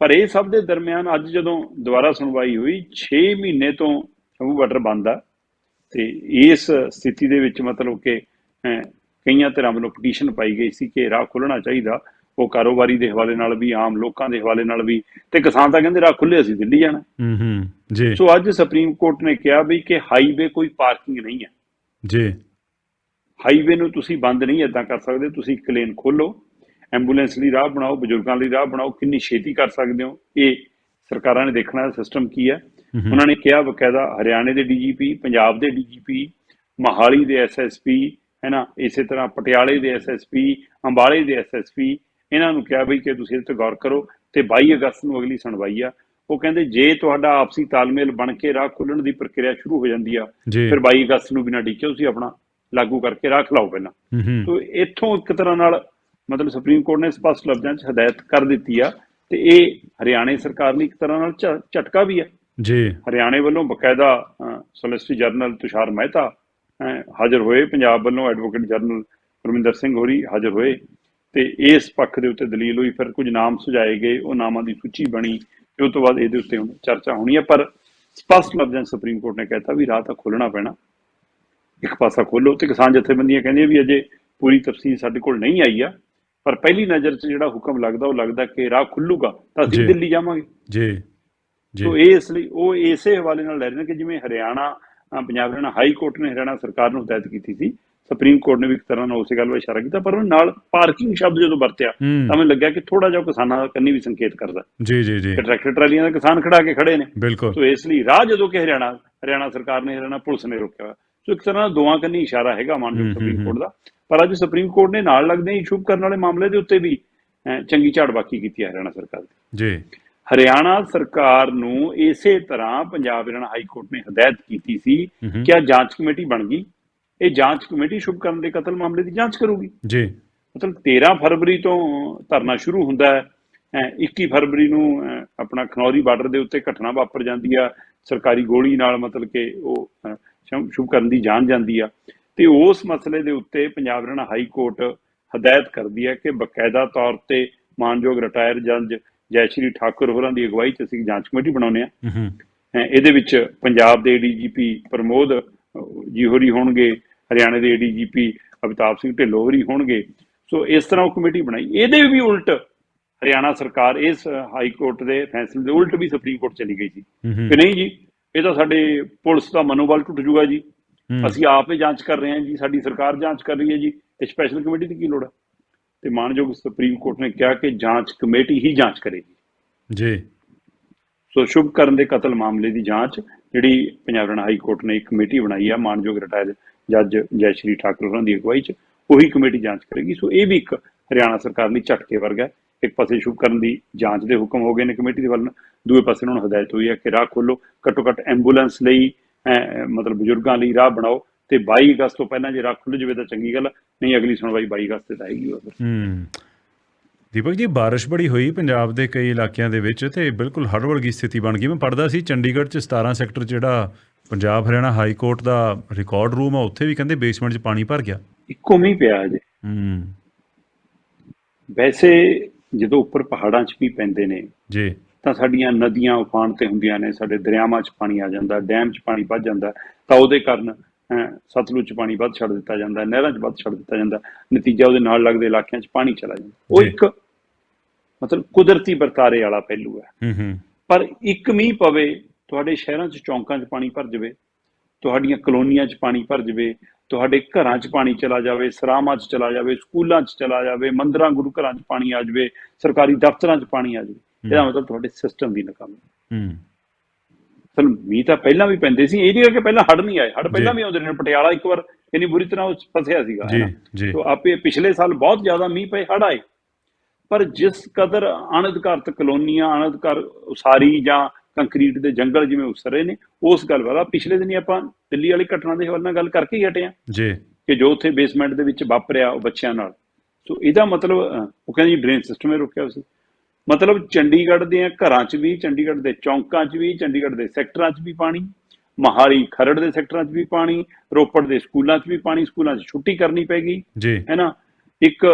Speaker 2: ਪਰ ਇਹ ਸਭ ਦੇ ਦਰਮਿਆਨ ਅੱਜ ਜਦੋਂ ਦੁਬਾਰਾ ਸੁਣਵਾਈ ਹੋਈ 6 ਮਹੀਨੇ ਤੋਂ ਸ਼ੰਭੂ ਬਾਰਡਰ ਬੰਦ ਆ ਤੇ ਇਸ ਸਥਿਤੀ ਦੇ ਵਿੱਚ ਮਤਲਬ ਕਿ ਕਈਆਂ ਧਿਰਾਂ ਵੱਲੋਂ ਪਟੀਸ਼ਨ ਪਾਈ ਗਈ ਸੀ ਕਿ ਰਾਹ ਖੁੱਲਣਾ ਚਾਹੀਦਾ। ਉਹ ਕਾਰੋਬਾਰੀ ਦੇ ਹਵਾਲੇ ਨਾਲ ਵੀ ਆਮ ਲੋਕਾਂ ਦੇ ਹਵਾਲੇ ਨਾਲ ਵੀ ਤੇ ਕਿਸਾਨ ਤਾਂ ਕਹਿੰਦੇ ਰਾਹ ਖੁੱਲੇ ਅਸੀਂ ਦਿੱਲੀ ਜਾਣਾ।
Speaker 1: ਹੂੰ ਹੂੰ ਜੀ।
Speaker 2: ਸੋ ਅੱਜ ਸੁਪਰੀਮ ਕੋਰਟ ਨੇ ਕਿਹਾ ਵੀ ਕਿ ਹਾਈਵੇ ਕੋਈ ਪਾਰਕਿੰਗ ਨਹੀਂ ਹੈ।
Speaker 1: ਜੀ।
Speaker 2: ਹਾਈਵੇ ਨੂੰ ਤੁਸੀਂ ਬੰਦ ਨਹੀਂ ਏਦਾਂ ਕਰ ਸਕਦੇ ਤੁਸੀਂ ਇੱਕ ਲੇਨ ਖੋਲੋ ਐਂਬੂਲੈਂਸ ਲਈ ਰਾਹ ਬਣਾਓ ਬਜ਼ੁਰਗਾਂ ਲਈ ਰਾਹ ਬਣਾਓ ਕਿੰਨੀ ਛੇਤੀ ਕਰ ਸਕਦੇ ਹੋ? ਇਹ ਸਰਕਾਰਾਂ ਨੇ ਦੇਖਣਾ ਸਿਸਟਮ ਕੀ ਹੈ। ਉਹਨਾਂ ਨੇ ਕਿਹਾ ਬਕਾਇਦਾ ਹਰਿਆਣੇ ਦੇ ਡੀਜੀਪੀ ਪੰਜਾਬ ਦੇ ਡੀਜੀਪੀ ਮਹਾਲੀ ਦੇ ਐਸਐਸਪੀ ਹੈ ਨਾ ਇਸੇ ਤਰ੍ਹਾਂ ਪਟਿਆਲੇ ਦੇ ਐਸਐਸਪੀ ਅੰਬਾਲੇ ਦੇ ਐਸਐਸਪੀ ਇਹਨਾਂ ਨੂੰ ਕਿਹਾ ਵੀ ਕਿ ਤੁਸੀਂ ਇਹ ਤੇ ਗੌਰ ਕਰੋ ਤੇ 22 ਅਗਸਤ ਨੂੰ ਅਗਲੀ ਸੁਣਵਾਈ ਆ। ਉਹ ਕਹਿੰਦੇ ਜੇ ਤੁਹਾਡਾ ਆਪਸੀ ਤਾਲਮੇਲ ਬਣ ਕੇ ਰਾਹ ਖੋਲਣ ਦੀ ਪ੍ਰਕਿਰਿਆ ਸ਼ੁਰੂ ਹੋ ਜਾਂਦੀ ਆ ਫਿਰ 22 ਅਗਸਤ ਨੂੰ ਬਿਨਾਂ ਡਿੱਕੇ ਤੁਸੀਂ ਆਪਣਾ ਲਾਗੂ ਕਰਕੇ ਰੱਖ ਲਓ ਪਹਿਲਾਂ। ਤੋ ਇੱਥੋਂ ਇੱਕ ਤਰ੍ਹਾਂ ਨਾਲ ਮਤਲਬ ਸੁਪਰੀਮ ਕੋਰਟ ਨੇ ਸਪਸ਼ਟ ਲਫ਼ਜ਼ਾਂ 'ਚ ਹਦਾਇਤ ਕਰ ਦਿੱਤੀ ਆ ਤੇ ਇਹ ਹਰਿਆਣੇ ਸਰਕਾਰ ਲਈ ਇੱਕ ਤਰ੍ਹਾਂ ਨਾਲ ਝਟਕਾ ਵੀ ਹੈ
Speaker 1: ਜੀ।
Speaker 2: ਹਰਿਆਣੇ ਵੱਲੋਂ ਬਕਾਇਦਾ ਸੋਲਿਸਿਟਰ ਜਨਰਲ ਤੁਸ਼ਾਰ ਮਹਿਤਾ ਹਾਜ਼ਰ ਹੋਏ। ਪੰਜਾਬ ਵੱਲੋਂ ਐਡਵੋਕੇਟ ਜਨਰਲ ਪਰਮਿੰਦਰ ਸਿੰਘ ਹੋਰੀ ਹਾਜ਼ਰ ਹੋਏ। ਤੇ ਇਸ ਪੱਖ ਦੇ ਉੱਤੇ ਦਲੀਲ ਹੋਈ ਫਿਰ ਕੁਝ ਨਾਮ ਸੁਝਾਏ ਗਏ ਉਹ ਨਾਮਾਂ ਦੀ ਸੂਚੀ ਬਣੀ ਤੇ ਉਸ ਤੋਂ ਬਾਅਦ ਇਹਦੇ ਉੱਤੇ ਹੁਣ ਚਰਚਾ ਹੋਣੀ ਹੈ। ਪਰ ਸਪਸ਼ਟ ਲਫ਼ਜ਼ਾਂ ਸੁਪਰੀਮ ਕੋਰਟ ਨੇ ਕਹਿਤਾ ਵੀ ਰਾਹ ਤਾਂ ਖੋਲਣਾ ਪੈਣਾ। ਇੱਕ ਪਾਸਾ ਖੋਲੋ ਤੇ ਕਿਸਾਨ ਜਥੇਬੰਦੀਆਂ ਕਹਿੰਦੀਆਂ ਵੀ ਅਜੇ ਪੂਰੀ ਤਫਸੀਲ ਸਾਡੇ ਕੋਲ ਨਹੀਂ ਆਈ ਆ ਪਰ ਪਹਿਲੀ ਨਜ਼ਰ 'ਚ ਜਿਹੜਾ ਹੁਕਮ ਲੱਗਦਾ ਉਹ ਲੱਗਦਾ ਕਿ ਰਾਹ ਖੁੱਲੂਗਾ ਤਾਂ ਅਸੀਂ। ਦਿੱਲੀ ਜਾਵਾਂਗੇ।
Speaker 1: ਜੀ। ਜੀ।
Speaker 2: ਇਹ ਇਸ ਲਈ ਉਹ ਇਸੇ ਹਵਾਲੇ ਨਾਲ ਲੈ ਰਹੇ ਨੇ ਕਿ ਜਿਵੇਂ ਹਰਿਆਣਾ ਪੰਜਾਬ ਹਰਿਆਣਾ ਹਾਈ ਕੋਰਟ ਨੇ ਹਰਿਆਣਾ ਸਰਕਾਰ ਨੂੰ ਹਦਾਇਤ ਕੀਤੀ ਸੀ ਸੁਪਰੀਮ ਕੋਰਟ ਨੇ ਵੀ ਇੱਕ ਤਰ੍ਹਾਂ ਨਾਲ ਉਸੇ ਗੱਲ 'ਤੇ ਇਸ਼ਾਰਾ ਕੀਤਾ ਪਰ ਉਹ ਨਾਲ ਪਾਰਕਿੰਗ ਸ਼ਬਦ ਜਦੋਂ ਵਰਤਿਆ ਤਾਂ ਮੈਨੂੰ ਲੱਗਿਆ ਕਿ ਥੋੜਾ ਜਿਹਾ ਕਿਸਾਨਾਂ ਦਾ ਕੰਨੀ ਵੀ ਸੰਕੇਤ ਕਰਦਾ।
Speaker 1: ਜੀ ਜੀ ਜੀ।
Speaker 2: ਟਰੈਕਟਰ ਟਰਾਲੀਆਂ ਦੇ ਕਿਸਾਨ ਖੜਾ ਕੇ ਖੜੇ ਨੇ।
Speaker 1: ਬਿਲਕੁਲ।
Speaker 2: ਸੋ ਇਸ ਲਈ ਰਾਹ ਜਦੋਂ ਕਿ ਹਰਿਆਣਾ ਹਰਿਆਣਾ ਸਰਕਾਰ ਨੇ ਹਰਿਆਣਾ ਪੁਲਿਸ ਨੇ ਰੋਕਿਆ। ਸੋ ਇੱਕ ਤਰ੍ਹਾਂ ਨਾਲ ਦੋਵਾਂ ਕੰਨੀ ਇਸ਼ਾਰਾ ਹੈਗਾ ਮਾਨਯੋਗ ਸੁਪਰੀਮ। ਕੋਰਟ ਦਾ। ਪਰ ਅੱਜ ਸੁਪਰੀਮ ਕੋਰਟ ਨੇ ਨਾਲ ਲੱਗਦੇ ਹੀ ਸ਼ੁਭ ਕਰਨ ਵਾਲੇ ਮਾਮਲੇ ਦੇ ਉੱਤੇ ਵੀ ਚੰਗੀ ਝਾੜ ਬਾਕੀ ਕੀਤੀ ਹੈ ਹਰਿਆਣਾ ਸਰਕਾਰ ਦੀ।
Speaker 1: ਜੀ।
Speaker 2: ਹਰਿਆਣਾ ਸਰਕਾਰ ਨੂੰ ਇਸੇ ਤਰ੍ਹਾਂ ਪੰਜਾਬ ਹਰਿਆਣਾ ਹਾਈ ਕੋਰਟ ਨੇ ਹਦਾਇਤ ਕੀਤੀ ਸੀ। ਕਿ ਆ ਜਾਂਚ ਕਮੇਟੀ ਬਣ ਗਈ। ਇਹ ਜਾਂਚ ਕਮੇਟੀ ਸ਼ੁਭਕਰਨ ਦੇ ਕਤਲ ਮਾਮਲੇ ਦੀ ਜਾਂਚ ਕਰੂਗੀ।
Speaker 1: ਜੀ।
Speaker 2: ਮਤਲਬ 13 ਫਰਵਰੀ ਤੋਂ ਧਰਨਾ ਸ਼ੁਰੂ ਹੁੰਦਾ ਹੈ। ਅਹ 21 ਫਰਵਰੀ ਨੂੰ ਆਪਣਾ ਖਨੌਰੀ ਬਾਰਡਰ ਦੇ ਉੱਤੇ ਘਟਨਾ ਵਾਪਰ ਜਾਂਦੀ ਆ। ਸਰਕਾਰੀ ਗੋਲੀ ਨਾਲ ਮਤਲਬ ਕਿ ਉਹ ਸ਼ੁਭ- ਸ਼ੁਭਕਰਨ ਦੀ ਜਾਨ ਜਾਂਦੀ ਆ। ਤੇ ਉਸ ਮਸਲੇ ਦੇ ਉੱਤੇ ਪੰਜਾਬ ਹਰਿਆਣਾ ਹਾਈ ਕੋਰਟ ਹਦਾਇਤ ਕਰਦੀ ਹੈ ਕਿ ਬਕਾਇਦਾ ਤੌਰ ਤੇ ਮਾਨਯੋਗ ਰਿਟਾਇਰ ਜੱਜ ਜੈ ਸ਼੍ਰੀ ਠਾਕੁਰ ਹੋਰਾਂ ਦੀ ਅਗਵਾਈ 'ਚ ਅਸੀਂ ਜਾਂਚ ਕਮੇਟੀ ਬਣਾਉਂਦੇ ਆ ਇਹਦੇ ਵਿੱਚ ਪੰਜਾਬ ਦੇ ਡੀਜੀਪੀ ਪ੍ਰਮੋਦ ਜੀ ਹੋਰੀ ਹੋਣਗੇ। ਹਰਿਆਣਾ ਦੇ ਡੀਜੀਪੀ ਅਮਿਤਾਭ ਸਿੰਘ ਢਿੱਲੋਂ ਹੋਰੀ ਹੋਣਗੇ। ਸੋ ਇਸ ਤਰ੍ਹਾਂ ਉਹ ਕਮੇਟੀ ਬਣਾਈ। ਇਹਦੇ ਵੀ ਉਲਟ ਹਰਿਆਣਾ ਸਰਕਾਰ ਇਸ ਹਾਈ ਕੋਰਟ ਦੇ ਫੈਸਲੇ ਦੇ ਉਲਟ ਵੀ ਸੁਪਰੀਮ ਕੋਰਟ ਚਲੀ ਗਈ ਸੀ ਕਿ ਨਹੀਂ ਜੀ ਇਹ ਤਾਂ ਸਾਡੇ ਪੁਲਿਸ ਦਾ ਮਨੋਬਲ ਟੁੱਟ ਜੂਗਾ ਜੀ। ਅਸੀਂ ਆਪ ਹੀ ਜਾਂਚ ਕਰ ਰਹੇ ਹਾਂ ਜੀ ਸਾਡੀ ਸਰਕਾਰ ਜਾਂਚ ਕਰ ਰਹੀ ਹੈ ਜੀ। ਤੇ ਸਪੈਸ਼ਲ ਕਮੇਟੀ ਦੀ ਕੀ ਲੋੜ ਹੈ ਤੇ ਮਾਨਯੋਗ ਸੁਪਰੀਮ ਕੋਰਟ ਨੇ ਕਿਹਾ ਕਿ ਜਾਂਚ ਕਮੇਟੀ ਹੀ ਜਾਂਚ ਕਰੇਗੀ
Speaker 1: ਜੀ।
Speaker 2: ਸੋ ਸ਼ੁਭ ਕਰਨ ਦੇ ਕਤਲ ਮਾਮਲੇ ਦੀ ਜਾਂਚ ਜਿਹੜੀ ਪੰਜਾਬ ਹਾਈ ਕੋਰਟ ਨੇ ਇੱਕ ਕਮੇਟੀ ਬਣਾਈ ਆ ਮਾਨਯੋਗ ਰਿਟਾਇਰ ਜੱਜ ਜੈ ਸ਼੍ਰੀ ਠਾਕੁਰ ਹੋਰਾਂ ਦੀ ਅਗਵਾਈ 'ਚ ਉਹੀ ਕਮੇਟੀ ਜਾਂਚ ਕਰੇਗੀ। ਸੋ ਇਹ ਵੀ ਇੱਕ ਹਰਿਆਣਾ ਸਰਕਾਰ ਲਈ ਝਟਕੇ ਵਰਗਾ ਇੱਕ ਪਾਸੇ ਸ਼ੁਭ ਕਰਨ ਦੀ ਜਾਂਚ ਦੇ ਹੁਕਮ ਹੋ ਗਏ ਨੇ ਕਮੇਟੀ ਦੇ ਵੱਲ। ਦੂਏ ਪਾਸੇ ਉਹਨਾਂ ਨੂੰ ਹਦਾਇਤ ਹੋਈ ਹੈ ਕਿ ਰਾਹ ਖੋਲੋ ਘੱਟੋ ਘੱਟ ਐਂਬੂਲੈਂਸ ਲਈ ਮਤਲਬ ਬਜ਼ੁਰਗਾਂ ਲਈ ਰਾਹ ਬਣਾਓ ਤੇ 22 ਅਗਸਤ ਤੋਂ ਪਹਿਲਾਂ ਜੇ ਰਾਹ ਖੁੱਲ ਜਾਵੇ ਤਾਂ ਚੰਗੀ ਗੱਲ ਹੈ, ਨਹੀਂ ਅਗਲੀ ਸੁਣਵਾਈ 22 ਅਗਸਤ ਤੇ ਤਾਂ ਆਏਗੀ। ਉਹ
Speaker 1: ਹੂੰ। ਦੀਪਕ ਜੀ ਬਾਰਿਸ਼ ਬੜੀ ਹੋਈ ਪੰਜਾਬ ਦੇ ਕਈ ਇਲਾਕਿਆਂ ਦੇ ਵਿੱਚ ਤੇ ਬਿਲਕੁਲ ਹੜ੍ਹ ਵਰਗੀ ਸਥਿਤੀ ਬਣ ਗਈ। ਮੈਂ ਪੜਦਾ ਸੀ ਚੰਡੀਗੜ੍ਹ 'ਚ 17 ਸੈਕਟਰ ਜਿਹੜਾ ਪੰਜਾਬ ਹਰਿਆਣਾ ਹਾਈ ਕੋਰਟ ਦਾ ਰਿਕਾਰਡ ਰੂਮ ਆ ਉੱਥੇ ਵੀ ਕਹਿੰਦੇ ਬੇਸਮੈਂਟ 'ਚ ਪਾਣੀ ਭਰ ਗਿਆ।
Speaker 2: ਇੱਕੋ ਮੀਂਹ ਪਿਆ ਅਜੇ
Speaker 1: ਹੂੰ।
Speaker 2: ਵੈਸੇ ਜਦੋਂ ਉੱਪਰ ਪਹਾੜਾਂ 'ਚ ਵੀ ਪੈਂਦੇ ਨੇ
Speaker 1: ਜੀ।
Speaker 2: ਤਾਂ ਸਾਡੀਆਂ ਨਦੀਆਂ ਉਫਾਨ ਤੇ ਹੁੰਦੀਆਂ ਨੇ ਸਾਡੇ ਦਰਿਆਵਾਂ 'ਚ ਪਾਣੀ ਆ ਜਾਂਦਾ ਡੈਮ 'ਚ ਪਾਣੀ ਵੱਧ ਜਾਂਦਾ ਤਾਂ ਉਹਦੇ ਕਾਰਨ ਸਤਲੁਜ 'ਚ ਪਾਣੀ ਵੱਧ ਛੱਡ ਦਿੱਤਾ ਜਾਂਦਾ ਨਹਿਰਾਂ 'ਚ ਵੱਧ ਛੱਡ ਦਿੱਤਾ ਜਾਂਦਾ ਨਤੀਜਾ ਉਹਦੇ ਨਾਲ ਲੱਗਦੇ ਇਲਾਕਿਆਂ 'ਚ ਪਾਣੀ ਚਲਾ ਜਾਂਦਾ। ਉਹ। ਇੱਕ ਮਤਲਬ ਕੁਦਰਤੀ ਵਰਤਾਰੇ ਵਾਲਾ ਪਹਿਲੂ ਹੈ।
Speaker 1: ਹੂੰ ਹੂੰ।
Speaker 2: ਪਰ ਇੱਕ ਮੀਂਹ ਪਵੇ ਤੁਹਾਡੇ ਸ਼ਹਿਰਾਂ 'ਚ ਚੌਂਕਾਂ 'ਚ ਪਾਣੀ ਭਰ ਜਾਵੇ ਤੁਹਾਡੀਆਂ ਕਲੋਨੀਆਂ 'ਚ ਪਾਣੀ ਭਰ ਜਾਵੇ ਤੁਹਾਡੇ ਘਰਾਂ 'ਚ ਪਾਣੀ ਚਲਾ ਜਾਵੇ ਸਰਾਵਾਂ 'ਚ ਚਲਾ ਜਾਵੇ ਸਕੂਲਾਂ 'ਚ ਚਲਾ ਜਾਵੇ ਮੰਦਰਾਂ ਗੁਰੂ ਘਰਾਂ 'ਚ ਪਾਣੀ ਆ ਜਾਵੇ ਸਰਕਾਰੀ ਦਫ਼ਤਰਾਂ 'ਚ ਪਾਣੀ ਆ ਜਾਵੇ ਇਹਦਾ ਮਤਲਬ ਤੁਹਾਡੇ ਸਿਸਟਮ ਦੀ ਨਾਕਾਮੀ।
Speaker 1: ਹੂੰ।
Speaker 2: ਚਲ ਮੀਂਹ ਤਾਂ ਪਹਿਲਾਂ ਵੀ ਪੈਂਦੇ ਸੀ ਇਹ ਨਹੀਂ ਹੈ ਕਿ ਪਹਿਲਾਂ ਹੜ ਨਹੀਂ ਆਏ ਹੜ ਪਹਿਲਾਂ। ਵੀ ਆਉਂਦੇ ਨੇ ਪਟਿਆਲਾ ਇੱਕ ਵਾਰ ਇੰਨੀ ਬੁਰੀ ਤਰ੍ਹਾਂ ਉਸ ਫਸਿਆ ਸੀਗਾ
Speaker 1: ਜੀ। ਜੀ।
Speaker 2: ਤੋ ਆਪੇ ਪਿਛਲੇ ਸਾਲ ਬਹੁਤ ਜ਼ਿਆਦਾ ਮੀਂਹ ਪਏ ਹੜ ਆਏ ਪਰ ਜਿਸ ਕਦਰ ਅਣਅਧਿਕਾਰਤ ਕਲੋਨੀਆਂ ਅਣਅਧਿਕਾਰ ਉਸਾਰੀ ਜਾਂ ਕੰਕਰੀਟ ਦੇ ਜੰਗਲ ਜਿਵੇਂ ਉਸਰੇ ਨੇ ਉਸ ਗੱਲ ਵਾਲਾ ਪਿਛਲੇ ਦਿਨੀ ਆਪਾਂ ਦਿੱਲੀ ਵਾਲੀ ਘਟਨਾ ਦੇ ਹਵਾਲੇ ਨਾਲ ਗੱਲ ਕਰਕੇ ਹੀ ਹਟੇ ਹਾਂ
Speaker 1: ਜੀ
Speaker 2: ਕਿ ਜੋ ਉੱਥੇ ਬੇਸਮੈਂਟ ਦੇ ਵਿੱਚ ਵਾਪਰਿਆ ਉਹ ਬੱਚਿਆਂ ਨਾਲ ਸੋ ਇਹਦਾ ਮਤਲਬ ਉਹ ਕਹਿੰਦੇ ਡਰੇਨ ਸਿਸਟਮ ਹੀ ਰੁਕਿਆ ਸੀ ਮਤਲਬ ਚੰਡੀਗੜ੍ਹ ਦੇ ਘਰਾਂ 'ਚ ਵੀ ਚੰਡੀਗੜ੍ਹ ਦੇ ਚੌਂਕਾਂ 'ਚ ਵੀ ਚੰਡੀਗੜ੍ਹ ਦੇ ਸੈਕਟਰਾਂ 'ਚ ਵੀ ਪਾਣੀ ਮਹਾਲੀ ਖਰੜ ਦੇ ਸੈਕਟਰਾਂ 'ਚ ਵੀ ਪਾਣੀ ਰੋਪੜ ਦੇ ਸਕੂਲਾਂ 'ਚ ਵੀ ਪਾਣੀ ਸਕੂਲਾਂ 'ਚ ਛੁੱਟੀ ਕਰਨੀ ਪੈ ਗਈ।
Speaker 1: ਜੀ।
Speaker 2: ਹੈ ਨਾ ਇੱਕ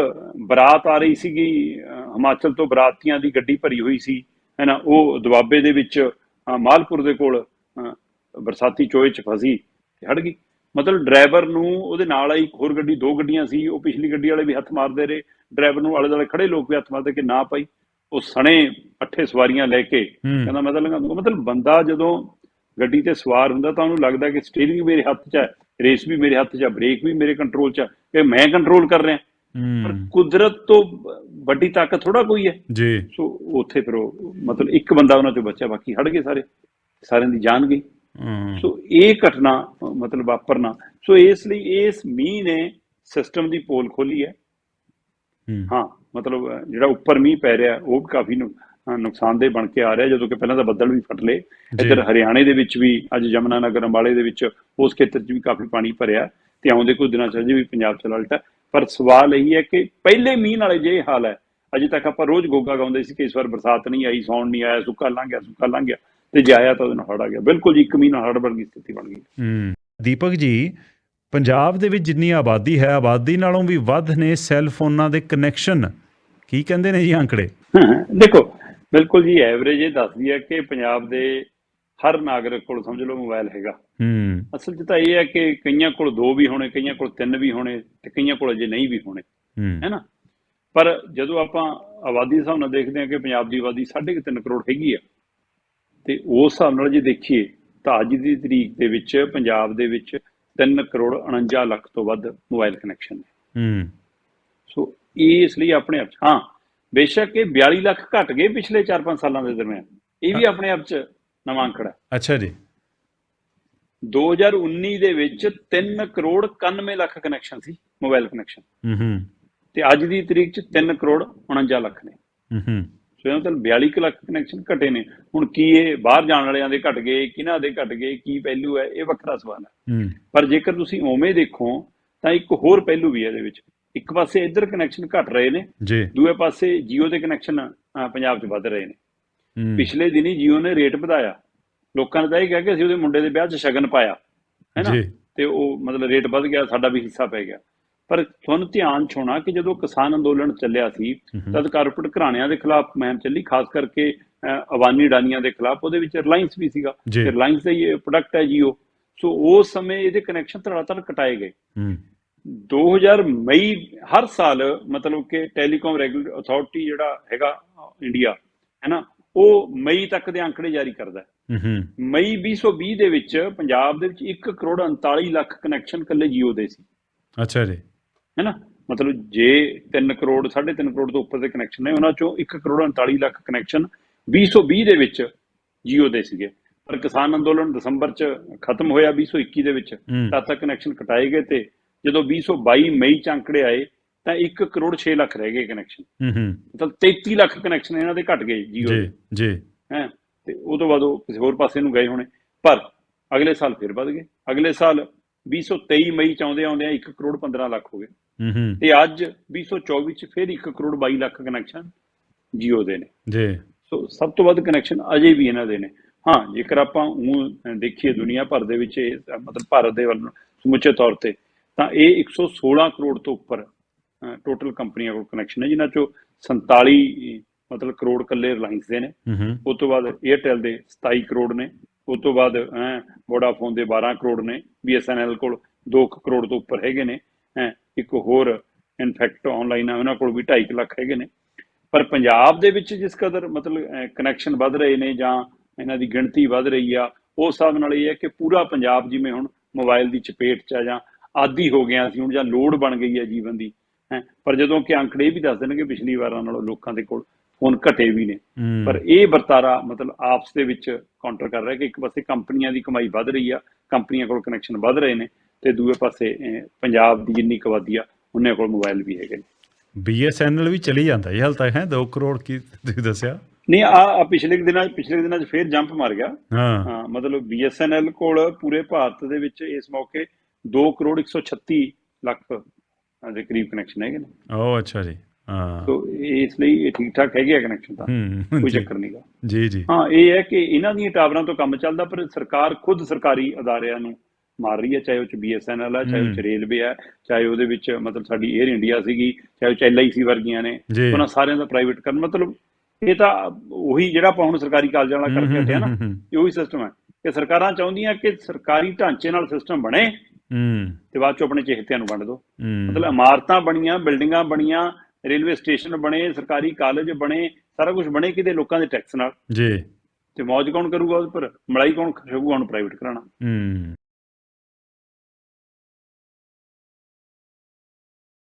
Speaker 2: ਬਰਾਤ ਆ ਰਹੀ ਸੀਗੀ ਹਿਮਾਚਲ ਤੋਂ ਬਰਾਤੀਆਂ ਦੀ ਗੱਡੀ ਭਰੀ ਹੋਈ ਸੀ ਹੈ ਨਾ ਉਹ ਦੁਆਬੇ ਦੇ ਵਿੱਚ ਮਾਲਪੁਰ ਦੇ ਕੋਲ ਬਰਸਾਤੀ ਚੋਏ 'ਚ ਫਸੀ ਤੇ ਹੜ ਗਈ। ਮਤਲਬ ਡਰਾਈਵਰ ਨੂੰ ਉਹਦੇ ਨਾਲ ਆਈ ਹੋਰ ਗੱਡੀ ਦੋ ਗੱਡੀਆਂ ਸੀ ਉਹ ਪਿਛਲੀ ਗੱਡੀ ਵਾਲੇ ਵੀ ਹੱਥ ਮਾਰਦੇ ਰਹੇ। ਡਰਾਈਵਰ ਨੂੰ ਆਲੇ ਦੁਆਲੇ ਖੜੇ ਲੋਕ ਵੀ ਹੱਥ ਮਾਰਦੇ ਕਿ ਨਾ ਪਾਈ। ਉਹ ਸਣੇ ਅੱਠੇ ਸਵਾਰੀਆਂ ਲੈ ਕੇ। ਕਹਿੰਦਾ ਮੈਂ ਤਾਂ ਲੰਘਾ ਦੂੰਗਾ। ਮਤਲਬ ਬੰਦਾ ਜਦੋਂ ਗੱਡੀ ਤੇ ਸਵਾਰ ਹੁੰਦਾ ਤਾਂ ਉਹਨੂੰ ਲੱਗਦਾ ਕਿ ਸਟੀਅਰਿੰਗ ਮੇਰੇ ਹੱਥ 'ਚ ਹੈ ਰੇਸ ਵੀ ਮੇਰੇ ਹੱਥ 'ਚ ਹੈ ਬ੍ਰੇਕ ਵੀ ਮੇਰੇ ਕੰਟਰੋਲ 'ਚ ਹੈ ਕਿ ਮੈਂ ਕੰਟਰੋਲ ਕਰ ਰਿਹਾ। ਪਰ ਕੁਦਰਤ ਤੋਂ ਵੱਡੀ ਤਾਕਤ ਥੋੜਾ ਕੋਈ ਹੈ।
Speaker 1: ਜੀ।
Speaker 2: ਸੋ ਉੱਥੇ ਫਿਰ ਉਹ ਮਤਲਬ ਇੱਕ ਬੰਦਾ ਉਹਨਾਂ ਚੋਂ ਬਚਿਆ ਬਾਕੀ ਹੜ ਗਏ ਸਾਰੇ। ਸਾਰਿਆਂ ਦੀ ਜਾਨ ਗਈ। ਸੋ ਇਹ ਘਟਨਾ ਮਤਲਬ ਵਾਪਰਨਾ। ਸੋ ਇਸ ਲਈ ਇਸ ਮੀਂਹ ਨੇ ਸਿਸਟਮ ਦੀ ਪੋਲ ਖੋਲੀ ਹੂੰ।
Speaker 1: ਹਾਂ।
Speaker 2: ਮਤਲਬ ਜਿਹੜਾ ਉੱਪਰ ਮੀਂਹ ਪੈ ਰਿਹਾ ਉਹ ਵੀ ਕਾਫੀ ਨੁ- ਅ, ਨੁਕਸਾਨਦੇਹ ਬਣ ਕੇ ਆ ਰਿਹਾ ਜਦੋਂ ਕਿ ਪਹਿਲਾਂ ਤਾਂ ਬੱਦਲ ਵੀ ਫਟ ਲਏ। ਇੱਧਰ ਹਰਿਆਣੇ ਦੇ ਵਿੱਚ ਵੀ ਅੱਜ ਜਮਨਾ ਨਗਰ ਅੰਬਾਲੇ ਦੇ ਵਿੱਚ ਉਸ ਖੇਤਰ 'ਚ ਵੀ ਕਾਫੀ ਪਾਣੀ ਭਰਿਆ ਤੇ ਆਉਂਦੇ ਕੁਝ ਦਿਨਾਂ 'ਚ ਅਜੇ ਵੀ ਪੰਜਾਬ 'ਚ ਉਲਟਾ ਪਰ ਸਵਾਲ ਇਹ ਹੈ ਕਿ ਪਹਿਲੇ ਮੀਂਹ ਨਾਲੇ ਜੇ ਹਾਲ ਹੈ ਅਜੇ ਤੱਕ ਆਪਾਂ ਰੋਜ਼ ਗੋਗਾ ਗਾਉਂਦੇ ਸੀ ਕਿ ਇਸ ਵਾਰ ਬਰਸਾਤ ਨਹੀਂ ਆਈ ਸੌਣ ਨਹੀਂ ਆਇਆ ਸੁੱਕਾ ਲੰਘ ਗਿਆ ਸੁੱਕਾ ਲੰਘ ਗਿਆ ਤੇ ਜੇ ਆਇਆ ਤਾਂ ਉਹਦੇ ਨਾਲ ਹੜ ਆ ਗਿਆ। ਬਿਲਕੁਲ ਜੀ ਇੱਕ ਮੀਂਹ ਨਾਲ ਹੜ ਵਰਗੀ ਸਥਿਤੀ ਬਣ ਗਈ।
Speaker 1: ਹੂੰ। ਦੀਪਕ ਜੀ ਪੰਜਾਬ ਦੇ ਵਿੱਚ ਜਿੰਨੀ ਆਬਾਦੀ ਹੈ ਆਬਾਦੀ ਨਾਲੋਂ ਵੀ ਵੱਧ ਨੇ ਸੈੱਲ ਫੋਨਾਂ ਦੇ ਕਨੈਕਸ਼ਨ ਕੀ ਕਹਿੰਦੇ ਨੇ ਜੀ ਅੰਕੜੇ?
Speaker 2: ਦੇਖੋ ਬਿਲਕੁਲ ਜੀ ਐਵਰੇਜ ਇਹ ਦੱਸਦੀ ਹੈ ਕਿ ਪੰਜਾਬ ਦੇ ਹਰ ਨਾਗਰਿਕ ਕੋਲ ਸਮਝ ਲਓ ਮੋਬਾਈਲ ਹੈਗਾ।
Speaker 1: ਹੂੰ।
Speaker 2: ਅਸਲ 'ਚ ਤਾਂ ਇਹ ਹੈ ਕਿ ਕਈਆਂ ਕੋਲ ਦੋ ਵੀ ਹੋਣੇ ਕਈਆਂ ਕੋਲ ਤਿੰਨ ਵੀ ਹੋਣੇ ਤੇ ਕਈਆਂ ਕੋਲ ਅਜੇ ਨਹੀਂ ਵੀ ਹੋਣੇ।
Speaker 1: ਹੂੰ।
Speaker 2: ਹੈ ਨਾ? ਪਰ ਜਦੋਂ ਆਪਾਂ ਆਬਾਦੀ ਦੇ ਹਿਸਾਬ ਨਾਲ ਦੇਖਦੇ ਹਾਂ ਕਿ ਪੰਜਾਬ ਦੀ ਆਬਾਦੀ 3.5 ਕਰੋੜ ਹੈਗੀ ਆ ਤੇ ਉਸ ਹਿਸਾਬ ਨਾਲ ਜੇ ਦੇਖੀਏ ਤਾਂ ਅੱਜ ਦੀ ਤਰੀਕ ਦੇ ਵਿੱਚ ਪੰਜਾਬ ਦੇ ਵਿੱਚ 3 ਕਰੋੜ 49 ਲੱਖ ਤੋਂ ਵੱਧ ਮੋਬਾਈਲ ਕਨੈਕਸ਼ਨ ਨੇ।
Speaker 1: ਹੂੰ।
Speaker 2: ਸੋ ਇਹ ਇਸ ਲਈ ਆਪਣੇ ਆਪ 'ਚ ਹਾਂ ਬੇਸ਼ੱਕ ਇਹ 42 ਲੱਖ ਘਟ ਗਏ ਪਿਛਲੇ 4-5 ਸਾਲਾਂ ਦੇ ਦਰਮਿਆਨ। ਇਹ ਵੀ ਆਪਣੇ ਆਪ 'ਚ ਨਵਾਂ ਅੰਕੜਾ।
Speaker 1: ਅੱਛਾ ਜੀ।
Speaker 2: 2019 ਦੇ ਵਿੱਚ 3 ਕਰੋੜ 91 ਲੱਖ ਕਨੈਕਸ਼ਨ ਸੀ ਮੋਬਾਈਲ ਕਨੈਕਸ਼ਨ।
Speaker 1: ਹੂੰ ਹੂੰ।
Speaker 2: ਤੇ ਅੱਜ ਦੀ ਤਰੀਕ 'ਚ 3 ਕਰੋੜ 49 ਲੱਖ ਨੇ।
Speaker 1: ਹੂੰ ਹੂੰ।
Speaker 2: ਸੋ ਇਹਦਾ ਮਤਲਬ 42 ਕੁ ਲੱਖ ਕਨੈਕਸ਼ਨ ਘਟੇ ਨੇ। ਹੁਣ ਕੀ ਇਹ ਬਾਹਰ ਜਾਣ ਵਾਲਿਆਂ ਦੇ ਘਟ ਗਏ ਕਿਹਨਾਂ ਦੇ ਘਟ ਗਏ ਕੀ ਪਹਿਲੂ ਹੈ ਇਹ ਵੱਖਰਾ ਸਵਾਲ ਹੈ। ਪਰ ਜੇਕਰ ਤੁਸੀਂ ਉਵੇਂ ਦੇਖੋ ਤਾਂ ਇੱਕ ਹੋਰ ਪਹਿਲੂ ਵੀ ਹੈ ਇਹਦੇ ਵਿੱਚ। ਇੱਕ ਪਾਸੇ ਇੱਧਰ ਕਨੈਕਸ਼ਨ ਘਟ ਰਹੇ ਨੇ
Speaker 1: ਜੀ।
Speaker 2: ਦੂਏ ਪਾਸੇ Jio ਦੇ ਕਨੈਕਸ਼ਨ ਪੰਜਾਬ 'ਚ ਵੱਧ ਰਹੇ ਨੇ। ਪਿਛਲੇ ਦਿਨੀ Jio ਨੇ ਰੇਟ ਵਧਾਇਆ। ਲੋਕਾਂ ਨੇ ਤਾਂ ਇਹ ਕਿਹਾ ਕਿ ਅਸੀਂ ਉਹਦੇ ਮੁੰਡੇ ਦੇ ਵਿਆਹ 'ਚ ਸ਼ਗਨ ਪਾਇਆ ਹੈ ਨਾ?
Speaker 1: ਜੀ।
Speaker 2: ਤੇ ਉਹ ਮਤਲਬ ਰੇਟ ਵੱਧ ਗਿਆ ਸਾਡਾ ਵੀ ਹਿੱਸਾ ਪੈ ਗਿਆ। ਪਰ ਤੁਹਾਨੂੰ ਧਿਆਨ ਹੋਣਾ ਕਿ ਜਦੋਂ ਕਿਸਾਨ ਅੰਦੋਲਨ ਚੱਲਿਆ ਸੀ। ਤਦ ਕਾਰਪੋਰੇਟ ਘਰਾਣਿਆਂ ਦੇ ਖਿਲਾਫ ਮੁਹਿੰਮ ਚੱਲੀ ਖਾਸ ਕਰਕੇ ਅਬਾਨੀ ਡਾਨੀਆਂ ਦੇ ਖਿਲਾਫ ਉਹਦੇ ਵਿੱਚ ਰਿਲਾਇੰਸ ਵੀ ਸੀਗਾ। ਰਿਲਾਇੰਸ ਦਾ ਹੀ ਪ੍ਰੋਡਕਟ ਹੈ Jio ਸੋ ਉਸ ਸਮੇਂ ਇਹਦੇ ਕਨੈਕਸ਼ਨ ਧੜਾਧੜ ਕਟਾਏ ਗਏ।
Speaker 1: ਹੂੰ।
Speaker 2: 2000 ਮਈ ਹਰ ਸਾਲ ਮਤਲਬ ਕਿ ਟੈਲੀਕਾਮ ਰੈਗੂਲੇਟਰੀ ਅਥਾਰਟੀ ਜਿਹੜਾ ਹੈਗਾ ਇੰਡੀਆ ਹੈ ਨਾ ਉਹ ਮਈ ਤੱਕ ਦੇ ਅੰਕੜੇ ਜਾਰੀ ਕਰਦਾ ਹੈ। ਮਈ 2020 ਦੇ ਵਿੱਚ ਪੰਜਾਬ ਦੇ ਵਿੱਚ 1 ਕਰੋੜ 39 ਲੱਖ ਕਨੈਕਸ਼ਨ ਕੱਲੇ Jio ਦੇ ਸੀ।
Speaker 1: ਅੱਛਾ ਜੀ।
Speaker 2: ਹੈ ਨਾ ਮਤਲਬ ਜੇ 3 ਕਰੋੜ 3.5 ਕਰੋੜ ਤੋਂ ਉੱਪਰ ਦੇ ਕਨੈਕਸ਼ਨ ਨੇ ਉਹਨਾਂ ਚੋਂ 1 ਕਰੋੜ 39 ਲੱਖ ਕਨੈਕਸ਼ਨ 2020 ਦੇ ਵਿੱਚ Jio ਦੇ ਸੀਗੇ। ਪਰ ਕਿਸਾਨ ਅੰਦੋਲਨ ਦਸੰਬਰ ਚ ਖਤਮ ਹੋਇਆ 2021 ਦੇ ਵਿੱਚ। ਤਦ ਤੱਕ ਕਨੈਕਸ਼ਨ ਕਟਾਏ ਗਏ ਤੇ ਜਦੋਂ 2022 ਮਈ ਚ ਅੰਕੜੇ ਆਏ ਤਾਂ 1 ਕਰੋੜ 6 ਲੱਖ ਰਹਿ ਗਏ ਕਨੈਕਸ਼ਨ
Speaker 1: ਹੂੰ ਹੂੰ।
Speaker 2: ਮਤਲਬ 33 ਲੱਖ ਕਨੈਕਸ਼ਨ ਇਹਨਾਂ ਦੇ ਘਟ ਗਏ Jio
Speaker 1: ਜੀ
Speaker 2: ਦੇ।
Speaker 1: ਜੀ।
Speaker 2: ਹੈ? ਤੇ ਉਹ ਤੋਂ ਬਾਅਦ ਉਹ ਕਿਸੇ ਹੋਰ ਪਾਸੇ ਨੂੰ ਗਏ ਹੋਣੇ। ਪਰ ਅਗਲੇ ਸਾਲ ਫਿਰ ਵੱਧ ਗਏ। ਅਗਲੇ ਸਾਲ 2023 ਮਈ ਚ ਆਉਂਦੇ ਆਉਂਦੇ 1 ਕਰੋੜ 15 ਲੱਖ ਹੋ ਗਏ।
Speaker 1: ਹੂੰ
Speaker 2: ਤੇ ਅੱਜ 2024 ਚ ਫਿਰ 1 ਕਰੋੜ 22 ਲੱਖ ਕਨੈਕਸ਼ਨ Jio ਦੇ ਨੇ।
Speaker 1: ਜੀ।
Speaker 2: ਸੋ ਸਭ ਤੋਂ ਵੱਧ ਕਨੈਕਸ਼ਨ ਅਜੇ ਵੀ ਇਹਨਾਂ ਦੇ ਨੇ। ਹਾਂ ਜੇਕਰ ਆਪਾਂ ਊਂ ਦੇਖੀਏ ਦੁਨੀਆ ਭਰ ਦੇ ਵਿੱਚ ਇਹ ਮਤਲਬ ਭਾਰਤ ਦੇ ਵੱਲ ਸਮੁੱਚੇ ਤੌਰ ਤੇ ਤਾਂ ਇਹ 116 ਕਰੋੜ ਤੋਂ ਉੱਪਰ ਟੋਟਲ ਕੰਪਨੀਆਂ ਕੋਲ ਕਨੈਕਸ਼ਨ ਹੈ ਜਿਨ੍ਹਾਂ ਚੋਂ 47 ਮਤਲਬ ਕਰੋੜ ਕੱਲੇ ਰਿਲਾਇੰਸ ਦੇ ਨੇ। ਉਸ ਤੋਂ ਬਾਅਦ 에ਅਰਟੈਲ ਦੇ 27 ਕਰੋੜ ਨੇ। ਉਸ ਤੋਂ ਬਾਅਦ ਵੋਡਾਫੋਨ ਦੇ 12 ਕਰੋੜ ਨੇ। BSNL ਕੋਲ 2 ਕਰੋੜ ਤੋਂ ਉੱਪਰ ਹੈਗੇ ਨੇ। ਇੱਕ ਹੋਰ ਇਨਫੈਕਟ ਆਨਲਾਈਨ ਆ ਉਹਨਾਂ ਕੋਲ ਵੀ 2.5 ਲੱਖ ਹੈਗੇ ਨੇ। ਪਰ ਪੰਜਾਬ ਦੇ ਵਿੱਚ ਜਿਸ ਕਦਰ ਮਤਲਬ ਕਨੈਕਸ਼ਨ ਵੱਧ ਰਹੇ ਨੇ ਜਾਂ ਇਹਨਾਂ ਦੀ ਗਿਣਤੀ ਵੱਧ ਰਹੀ ਆ ਉਸ ਹਿਸਾਬ ਨਾਲ ਇਹ ਹੈ ਕਿ ਪੂਰਾ ਪੰਜਾਬ ਜਿਵੇਂ ਹੁਣ ਮੋਬਾਈਲ ਦੀ ਚਪੇਟ 'ਚ ਆ ਜਾਂ ਆਦੀ ਹੋ ਗਿਆ ਸੀ ਹੁਣ ਜਾਂ ਲੋਡ ਬਣ ਗਈ ਹੈ ਜੀਵਨ ਦੀ ਹੈ। ਪਰ ਜਦੋਂ ਕਿ ਅੰਕੜੇ ਵੀ ਦੱਸ ਦੇਣਗੇ ਪਿਛਲੀ ਵਾਰਾਂ ਨਾਲੋਂ ਲੋਕਾਂ ਦੇ ਕੋਲ ਫੋਨ ਘਟੇ ਵੀ ਨੇ। ਪਰ ਇਹ ਵਰਤਾਰਾ ਮਤਲਬ ਆਪਸ ਦੇ ਵਿੱਚ ਕਾਊਂਟਰ ਕਰ ਰਿਹਾ ਕਿ ਇੱਕ ਪਾਸੇ ਕੰਪਨੀਆਂ ਦੀ ਕਮਾਈ ਵੱਧ ਰਹੀ ਆ ਕੰਪਨੀਆਂ ਕੋਲ ਕਨੈਕਸ਼ਨ ਵੱਧ ਰਹੇ ਨੇ। ਤੇ ਦੂਏ ਪਾਸੇ ਪੰਜਾਬ ਦੀ ਜਿੰਨੀ ਕੁ ਆਬਾਦੀ ਆ ਉਹਨਾਂ ਕੋਲ ਮੋਬਾਈਲ ਵੀ ਹੈਗੇ ਨੇ।
Speaker 1: BSNL ਵੀ ਚਲੀ ਜਾਂਦਾ ਇਹ ਹਾਲ ਤੱਕ ਹੈ 2 ਕਰੋੜ ਕੀ ਤੁਸੀਂ ਦੱਸਿਆ?
Speaker 2: ਨਹੀਂ ਆ ਪਿਛਲੇ ਦਿਨਾਂ ਪਿਛਲੇ ਦਿਨਾਂ 'ਚ ਫੇਰ ਜੰਪ ਮਾਰ ਗਿਆ।
Speaker 1: ਹਾਂ।
Speaker 2: ਹਾਂ ਮਤਲਬ BSNL ਕੋਲ ਪੂਰੇ ਭਾਰਤ ਦੇ ਵਿੱਚ ਇਸ ਮੌਕੇ 2 ਕਰੋੜ 136 ਲੱਖ ਦੇ ਕਰੀਬ ਕਨੈਕਸ਼ਨ ਹੈਗੇ ਨੇ।
Speaker 1: ਉਹ ਅੱਛਾ ਜੀ ਹਾਂ।
Speaker 2: ਸੋ ਇਸ ਲਈ ਇਹ ਠੀਕ ਠਾਕ ਹੈਗੇ ਕਨੈਕਸ਼ਨ ਤਾਂ। ਕੋਈ ਚੱਕਰ ਨਹੀਂਗਾ
Speaker 1: ਜੀ ਜੀ।
Speaker 2: ਹਾਂ ਇਹ ਹੈ ਕਿ ਇਹਨਾਂ ਦੀਆਂ ਟਾਵਰਾਂ ਤੋਂ ਕੰਮ ਚੱਲਦਾ ਪਰ ਸਰਕਾਰ ਖੁਦ ਸਰਕਾਰੀ ਅਦਾਰਿਆਂ ਨੂੰ ਮਾਰ ਰਹੀ ਹੈ ਚਾਹੇ ਉਹ ਚ BSNL ਹੈ ਚਾਹੇ ਉਹ ਚ। ਰੇਲਵੇ ਹੈ ਚਾਹੇ ਉਹਦੇ ਵਿੱਚ ਮਤਲਬ ਸਾਡੀ 에ਅਰ ਇੰਡੀਆ ਸੀਗੀ ਚਾਹੇ ਉਹ ਚ LIC ਵਰਗੀਆਂ ਨੇ। ਉਹਨਾਂ ਸਾਰਿਆਂ ਦਾ ਪ੍ਰਾਈਵੇਟ ਕਰਨ ਮਤਲਬ ਇਹ ਤਾਂ ਉਹੀ ਜਿਹੜਾ ਆਪਾਂ ਹੁਣ ਸਰਕਾਰੀ ਕਾਲਜਾਂ ਵਾਲਾ ਕਰਕੇ ਹਟਿਆ ਨਾ। ਇਹ ਉਹੀ ਸਿਸਟਮ ਹੈ ਕਿ ਸਰਕਾਰਾਂ ਚਾਹੁੰਦੀਆਂ ਕਿ ਸਰਕਾਰੀ ਢਾਂਚੇ ਨਾਲ ਸਿਸਟਮ ਬਣੇ
Speaker 1: ਹੂੰ।
Speaker 2: ਤੇ ਬਾਅਦ ਚ ਆਪਣੇ ਚਿਹਤਿਆਂ ਨੂੰ ਵੰਡ ਦਿਓ
Speaker 1: ਹੂੰ।
Speaker 2: ਮਤਲਬ ਇਮਾਰਤਾਂ ਬਣੀਆਂ ਬਿਲਡਿੰਗਾਂ ਬਣੀਆਂ ਰੇਲਵੇ ਸਟੇਸ਼ਨ ਬਣੇ ਸਰਕਾਰੀ ਕਾਲਜ ਬਣੇ ਸਾਰਾ ਕੁਝ ਬਣੇ ਕਿਤੇ ਲੋਕਾਂ ਦੇ ਟੈਕਸ ਨਾਲ।
Speaker 1: ਜੀ।
Speaker 2: ਤੇ ਮੌਜ ਕੌਣ ਕਰੂਗਾ ਉਸ ਪਰ ਮਲਾਈ ਕੌਣ ਖਸ਼ੂਗਾ ਹੁਣ ਪ੍ਰਾਈਵੇਟ ਕਰਾਣਾ
Speaker 1: ਹੂੰ।